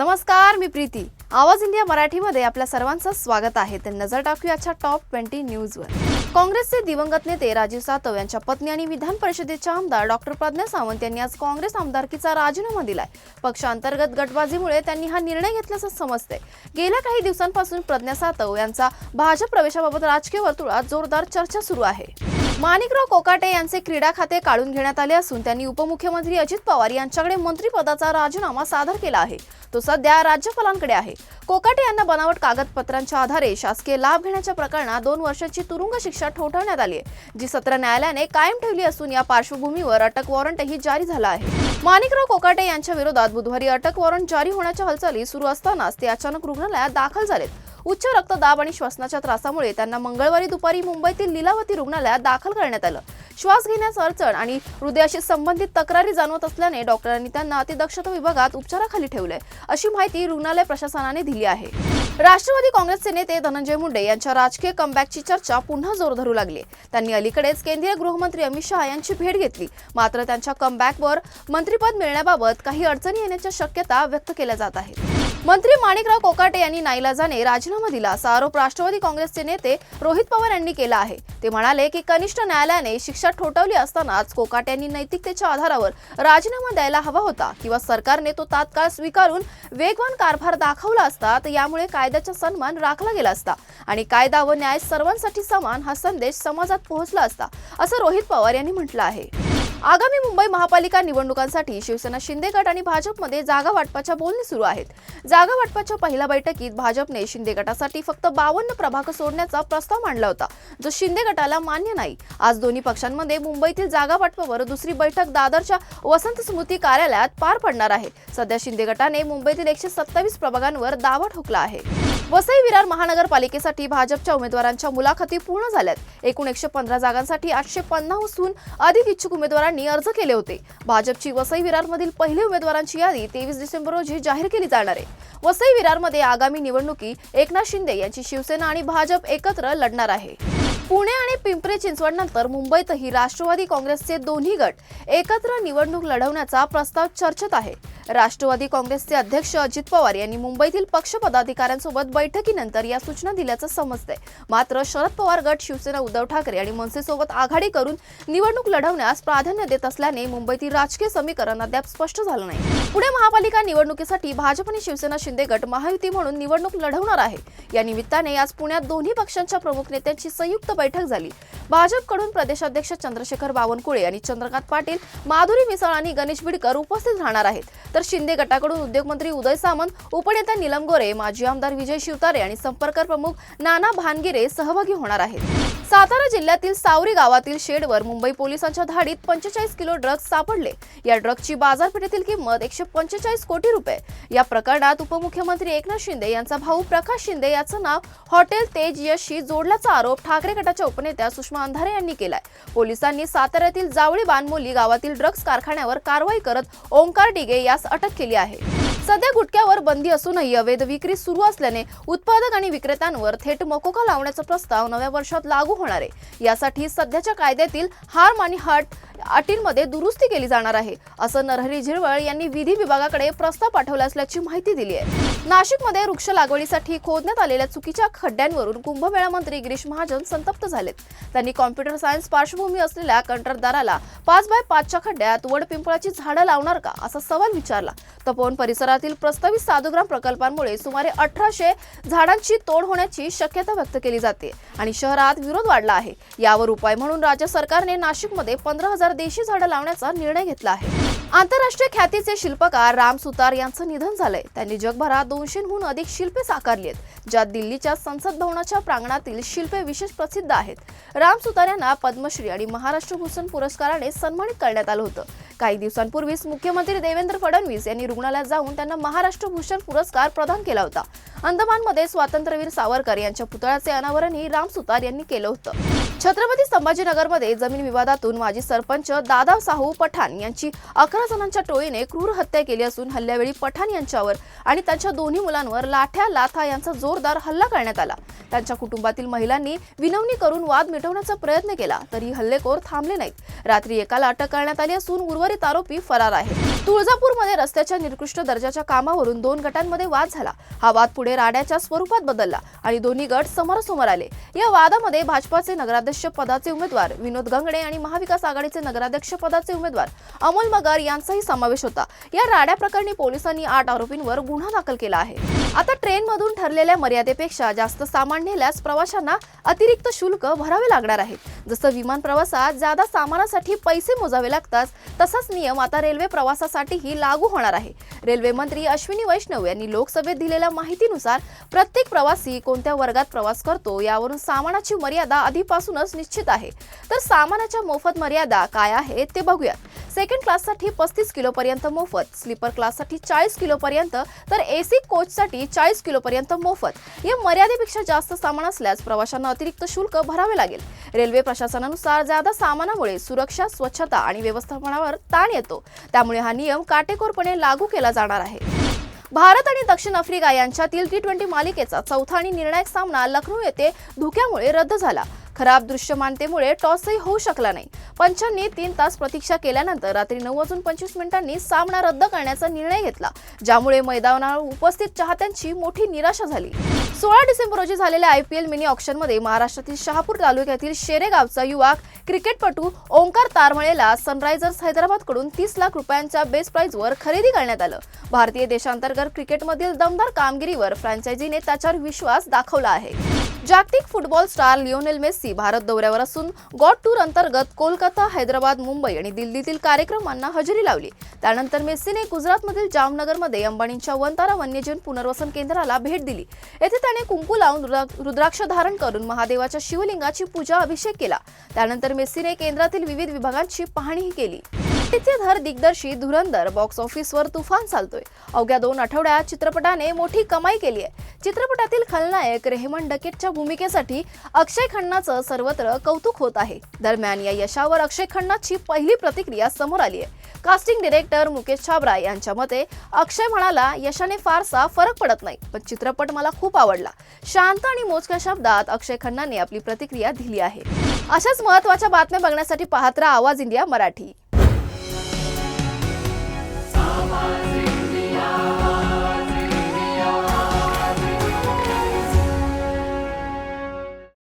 नमस्कार मी प्रीती. आवाज इंडिया मराठीमध्ये आपल्या सर्वांचं स्वागत आहे. तर नजर टाकूया टॉप ट्वेंटी न्यूजवर काँग्रेसचे दिवंगत नेते राजीव सातव यांच्या पत्नी आणि विधान परिषदेच्या आमदार डॉक्टर प्रज्ञा सावंत यांनी आज काँग्रेस आमदारकीचा राजीनामा दिलाय. पक्षांतर्गत गटबाजीमुळे त्यांनी हा निर्णय घेतल्याचं समजते गेल्या काही दिवसांपासून प्रज्ञा सातव यांचा भाजप प्रवेशाबाबत राजकीय वर्तुळात जोरदार चर्चा सुरू आहे. माणिकराव कोकाटे यांचे क्रीडा खाते काढून घेण्यात आले असून त्यांनी उपमुख्यमंत्री अजित पवार यांच्याकडे मंत्रिपदाचा राजीनामा सादर केला आहे. तो सध्या राज्यपालांकडे आहे. कोकाटे यांना बनावट कागदपत्रांच्या आधारे शासकीय लाभ घेण्याच्या प्रकरणात दोन वर्षांची तुरुंग शिक्षा ठोठावण्यात आली आहे जी सत्र न्यायालयाने कायम ठेवली असून या पार्श्वभूमीवर अटक वॉरंटही जारी झाला आहे. माणिकराव कोकाटे यांच्या विरोधात बुधवारी अटक वॉरंट जारी होण्याच्या हालचाली सुरू असतानाच ते अचानक रुग्णालयात दाखल झालेत. उच्च रक्तदाब आणि श्वसनाच्या त्रासामुळे त्यांना मंगळवारी दुपारी मुंबईतील लीलावती रुग्णालयात दाखल करण्यात आलं. श्वास घेण्यास अडचण आणि हृदयाशी संबंधित तक्रारी जाणवत असल्याने डॉक्टरांनी त्यांना अतिदक्षता विभागात उपचाराखाली ठेवले अशी माहिती रुग्णालय प्रशासनाने दिली आहे. राष्ट्रवादी काँग्रेसचे नेते धनंजय मुंडे यांच्या राजकीय कमबॅकची चर्चा पुन्हा जोर धरू लागली. त्यांनी अलीकडेच केंद्रीय गृहमंत्री अमित शहा यांची भेट घेतली. मात्र त्यांच्या कमबॅकवर मंत्रिपद मिळण्याबाबत काही अडचणी येण्याच्या शक्यता व्यक्त केल्या जात आहेत. मंत्री माणिकराव कोकाटे यांनी नाईलाजाने राजीनामा दिला असा आरोप राष्ट्रवादी काँग्रेसचे नेते रोहित पवार यांनी केला आहे. ते म्हणाले की कनिष्ठ न्यायालयाने शिक्षा ठोठावली असतानाच कोकाटे यांनी नैतिकतेच्या आधारावर राजीनामा द्यायला हवा होता किंवा सरकारने तो तात्काळ स्वीकारून वेगवान कारभार दाखवला असता तर यामुळे कायद्याचा सन्मान राखला गेला असता आणि कायदा व न्याय सर्वांसाठी समान हा संदेश समाजात पोहोचला असता असं रोहित पवार यांनी म्हटलं आहे. आगामी मुंबई महापालिका निवडणुकांसाठी शिवसेना शिंदे गट आणि भाजपमध्ये जागा वाटपाच्या बोलणी सुरू आहेत. जागा वाटपाच्या पहिल्या बैठकीत भाजपने शिंदे गटासाठी फक्त बावन्न प्रभाग सोडण्याचा प्रस्ताव मांडला होता जो शिंदे गटाला मान्य नाही. आज दोन्ही पक्षांमध्ये मुंबईतील जागा वाटपावर दुसरी बैठक दादरच्या वसंत स्मृती कार्यालयात पार पडणार आहे. सध्या शिंदे गटाने मुंबईतील एकशे सत्तावीस प्रभागांवर दावा ठोकला आहे. वसई विरार महानगरपालिकेसाठी भाजपच्या उमेदवारांच्या मुलाखती पूर्ण झाल्यात. एकूण एकशे पंधरा जागांसाठी आठशे पन्नासहून अधिक इच्छुक उमेदवारांनी अर्ज केले होते. भाजपची वसई विरारमधील पहिली उमेदवारांची यादी तेवीस डिसेंबर रोजी जाहीर केली जाणार आहे. वसई विरारमध्ये आगामी निवडणुकी एकनाथ शिंदे यांची शिवसेना आणि भाजप एकत्र लढणार आहे. पुणे आणि पिंपरी चिंचवडनंतर मुंबईतही राष्ट्रवादी काँग्रेसचे दोन्ही गट एकत्र निवडणूक लढवण्याचा प्रस्ताव चर्चेत आहे. राष्ट्रवादी काँग्रेसचे अध्यक्ष अजित पवार यांनी मुंबईतील पक्ष पदाधिकाऱ्यांसोबत बैठकीनंतर या सूचना दिल्याचं समजतंय. मात्र शरद पवार गट शिवसेना उद्धव ठाकरे आणि मनसेसोबत आघाडी करून निवडणूक लढवण्यास प्राधान्य देत असल्याने मुंबईतील राजकीय समीकरण अद्याप स्पष्ट झालं नाही. पुणे महापालिका निवडणुकीसाठी भाजप आणि शिवसेना शिंदे गट महायुती म्हणून निवडणूक लढवणार आहे. या निमित्ताने आज पुण्यात दोन्ही पक्षांच्या प्रमुख नेत्यांची संयुक्त बैठक झाली. भाजपकडून प्रदेशाध्यक्ष चंद्रशेखर बावनकुळे आणि चंद्रकांत पाटील माधुरी मिसाळ आणि गणेश बिडकर उपस्थित राहणार आहेत. तर शिंदे गटाकडून उद्योगमंत्री उदय सामंत उपनेता निलम गोरे माजी आमदार विजय शिवतारे आणि संपर्क प्रमुख नाना भानगिरे सहभागी होणार आहेत. सातारा जिल्ह्यातील सावरी गावातील शेडवर मुंबई पोलिसांच्या धाडीत पंचेचाळीस किलो ड्रग्ज सापडले. या ड्रग्जची बाजारपेठेतील किंमत एकशे पंचेचाळीस कोटी रुपये. या प्रकरणात उपमुख्यमंत्री एकनाथ शिंदे यांचा भाऊ प्रकाश शिंदे याचं नाव हॉटेल तेज यशशी जोडल्याचा आरोप ठाकरे गटाच्या उपनेत्या सुषमा अंधारे यांनी केलाय. पोलिसांनी साताऱ्यातील जावळी बानमोली गावातील ड्रग्ज कारखान्यावर कारवाई करत ओंकार डिगे यास अटक केली आहे. सध्या गुटख्यावर बंदी असूनही अवैध विक्री सुरू असल्याने उत्पादक आणि विक्रेत्यांवर थेट मकोका लावण्याचा प्रस्ताव नव्या वर्षात लागू होणार आहे. यासाठी सध्याच्या कायद्यातील हार्म आणि हट अटींमध्ये दुरुस्ती केली जाणार आहे. असं नरहरी झिरवळ यांनी विधी विभागाकडे प्रस्ताव पाठवला असल्याची माहिती दिली आहे. नाशिकमध्ये वृक्ष लागवडीसाठी खोदण्यात आलेल्या चुकीच्या खड्ड्यांवरून कुंभमेळा मंत्री गिरीश महाजन संतप्त झालेत. त्यांनी कॉम्प्युटर सायन्स पार्श्वभूमी असलेल्या कंत्राटदाराला पाच बाय पाचच्या खड्ड्यात वडपिंपळाची झाडं लावणार का? असा सवाल विचारला. तपोवन परिसरातील प्रस्तावित साधुग्राम प्रकल्पांमुळे सुमारे अठराशे झाडांची तोड होण्याची शक्यता व्यक्त केली जाते आणि शहरात विरोध वाढला आहे. यावर उपाय म्हणून राज्य सरकारने नाशिकमध्ये पंधरा हजार देशी झाडं लावण्याचा निर्णय घेतला आहे. आंतरराष्ट्रीय ख्यातीचे शिल्पकार राम सुतार यांचं निधन झालंय. त्यांनी जगभरात दोनशेहून अधिक शिल्पे साकारली आहेत ज्यात दिल्लीच्या संसद भवनाच्या प्रांगणातील शिल्पे विशेष प्रसिद्ध आहेत. राम सुतार यांना पद्मश्री आणि महाराष्ट्र भूषण पुरस्काराने सन्मानित करण्यात आलं होतं. काही दिवसांपूर्वीच मुख्यमंत्री देवेंद्र फडणवीस यांनी रुग्णालयात जाऊन त्यांना महाराष्ट्र भूषण पुरस्कार प्रदान केला होता. अंदमानमध्ये स्वातंत्र्यवीर सावरकर यांच्या पुतळ्याचे अनावरणही राम सुतार यांनी केलं होतं. छत्रपती संभाजीनगरमध्ये जमीन विवादातून माजी सरपंच दादा साहू पठाण यांची अकरा जणांच्या टोळीने क्रूर हत्या केली असून हल्ल्यावेळी पठाण यांच्यावर आणि त्यांच्या दोन्ही मुलांवर लाठ्या लाथा यांचा जोरदार हल्ला करण्यात आला. त्यांच्या कुटुंबातील महिलांनी विनवणी करून वाद मिटवण्याचा प्रयत्न केला तरी हल्लेखोर थांबले नाहीत. रात्री एकाला अटक करण्यात आली असून उर्वरित आरोपी फरार आहे तुळजापूरमध्ये रस्त्याच्या निकृष्ट दर्जाच्या कामावरून दोन गटांमध्ये वाद झाला. हा वाद पुढे राड्याच्या स्वरूपात बदलला आणि दोन्ही गट समोरासमोर आले. या वादामध्ये भाजपाचे नगराध्यक्ष पदाचे उमेदवार विनोद गंगडे आणि महाविकास आघाडीचे नगराध्यक्ष पदाचे उमेदवार अमोल मगर यांचाही समावेश होता. या राड्या प्रकरणी पोलिसांनी आठ आरोपींवर गुन्हा दाखल केला आहे. आता ट्रेनमधून ठरलेल्या मर्यादेपेक्षा जास्त सामान नेल्यास प्रवाशांना अतिरिक्त शुल्क भरावे लागणार आहे. जसं विमान प्रवासात ज्यादा सामानासाठी पैसे मोजावे लागतात तसाच नियम आता रेल्वे प्रवासासाठीही लागू होणार आहे. रेल्वे मंत्री अश्विनी वैष्णव यांनी लोकसभेत दिलेल्या माहितीनुसार प्रत्येक प्रवासी कोणत्या वर्गात प्रवास करतो यावरून सामानाची मर्यादा आधीपासूनच निश्चित आहे. तर सामानाच्या मोफत मर्यादा काय आहे ते बघूयात. सेकंड क्लाससाठी पस्तीस किलोपर्यंत मोफत. स्लीपर क्लाससाठी चाळीस किलोपर्यंत तर ए सी कोचसाठी चाळीस किलोपर्यंत मोफत. या मर्यादेपेक्षा जास्त सामान असल्यास प्रवाशांना अतिरिक्त शुल्क भरावे लागेल. रेल्वे प्रशासनानुसार ज्यादा सामानामुळे सुरक्षा स्वच्छता आणि व्यवस्थापनावर ताण येतो. त्यामुळे हा नियम काटेकोरपणे लागू केला जाणार आहे. भारत आणि दक्षिण आफ्रिका यांच्यातील टी ट्वेंटी मालिकेचा चौथा आणि निर्णायक सामना लखनौ येथे धुक्यामुळे रद्द झाला. खराब दृश्यमानतेमुळे टॉसही होऊ शकला नाही. पंचांनी तीन तास प्रतीक्षा केल्यानंतर रात्री नऊ वाजून पंचवीस मिनिटांनी सामना रद्द करण्याचा निर्णय घेतला ज्यामुळे मैदानावर उपस्थित चाहत्यांची मोठी निराशा झाली. सोळा डिसेंबर रोजी झालेल्या आय पी एल मिनी ऑप्शनमध्ये महाराष्ट्रातील शहापूर तालुक्यातील शेरेगावचा युवा क्रिकेटपटू ओंकार तारमळेला सनरायझर्स हैदराबादकडून तीस लाख रुपयांच्या बेस प्राईजवर खरेदी करण्यात आलं. भारतीय देशांतर्गत क्रिकेटमधील दमदार कामगिरीवर फ्रँचायझीने त्याच्यावर विश्वास दाखवला आहे. जागतिक football star Lionel Messi Bharat दौऱ्यावर असून गॉड टूर अंतर्गत कोलकाता हैदराबाद मुंबई आणि दिल्लीतील कार्यक्रमांना हजेरी लावली. त्यानंतर मेस्सीने गुजरातमधील जामनगरमध्ये अंबानींच्या वनतारा वन्यजीवन पुनर्वसन केंद्राला भेट दिली. येथे त्याने कुंकू लावून रुद्राक्ष धारण करून महादेवाच्या शिवलिंगाची पूजा अभिषेक केला. त्यानंतर मेस्सीने केंद्रातील विविध विभागांची पाहणीही केली. धर दिग्दर्शित धुरंधर बॉक्स ऑफिसवर तुफान चालतोय. अवघ्या दोन आठवड्यात चित्रपटाने मोठी कमाई केली आहे. चित्रपटातील खलनायक रेहमन डकेटच्या भूमिकेसाठी अक्षय खन्नाचं सर्वत्र कौतुक होत आहे. दरम्यान या यशावर अक्षय खन्नाची पहिली प्रतिक्रिया समोर आली आहे. कास्टिंग डिरेक्टर मुकेश छाबरा यांच्या मते अक्षय म्हणाला यशाने फारसा फरक पडत नाही पण चित्रपट मला खूप आवडला. शांत आणि मोजक्या शब्दात अक्षय खन्नाने आपली प्रतिक्रिया दिली आहे. अशाच महत्त्वाच्या बातम्या बघण्यासाठी पाहत आवाज इंडिया मराठी.